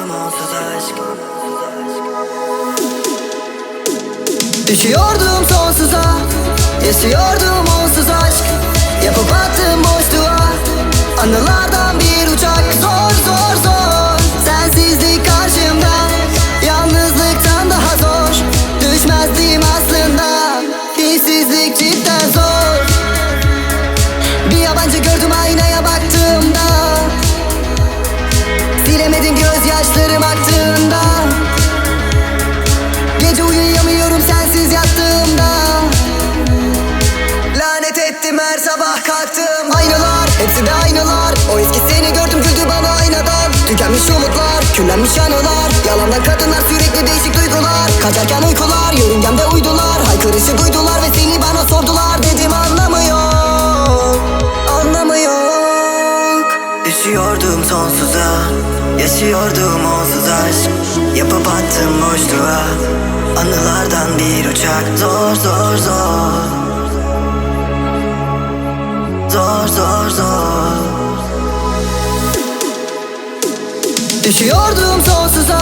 Yaşadım onsuz aşk. Sonsuza Yaşıyordum onsuz aşk. De aynalar. O eski seni gördüm güldü bana aynadan. Tükenmiş umutlar küllenmiş anılar. Yalandan kadınlar sürekli değişik duygular. Kaçarken uykular yörüngemde uydular. Haykırışı duydular ve seni bana sordular. Dedim anlamı yok Anlamı yok Düşüyordum sonsuza Yaşıyordum onsuz aşk. Yapıp attım boşluğa Anılardan bir uçak. Zor zor Zor Düşüyordum sonsuza